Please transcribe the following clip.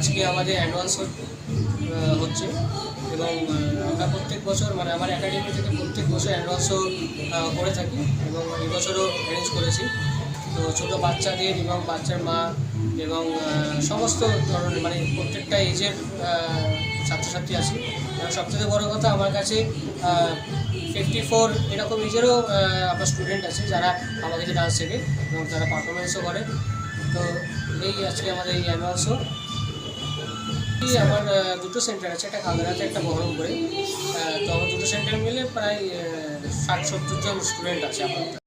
আজকে আমাদের অ্যাডভান্স হচ্ছে এবং আমরা প্রত্যেক বছর মানে আমার একাডেমি থেকে প্রত্যেক বছর অ্যাডভান্সও করে থাকি এবং এবছরও অ্যারেঞ্জ করেছি। তো ছোটো বাচ্চাদের এবং বাচ্চার মা এবং সমস্ত ধরনের মানে প্রত্যেকটা এজের ছাত্রছাত্রী আছে। এবং সবথেকে বড় কথা, আমার কাছে ফিফটি ফোর এরকম এজেরও আমার স্টুডেন্ট আছে যারা কাছে ডান্স শেখে এবং তারা পারফরমেন্সও করে। তো এই আজকে আমাদের এই এই আমার দুটো সেন্টার আছে, একটা কালকাতাতে একটা বহরমপুরে। তো আমার দুটো সেন্টার মিলে প্রায় ষাট, সত্তর জন স্টুডেন্ট আছে আমার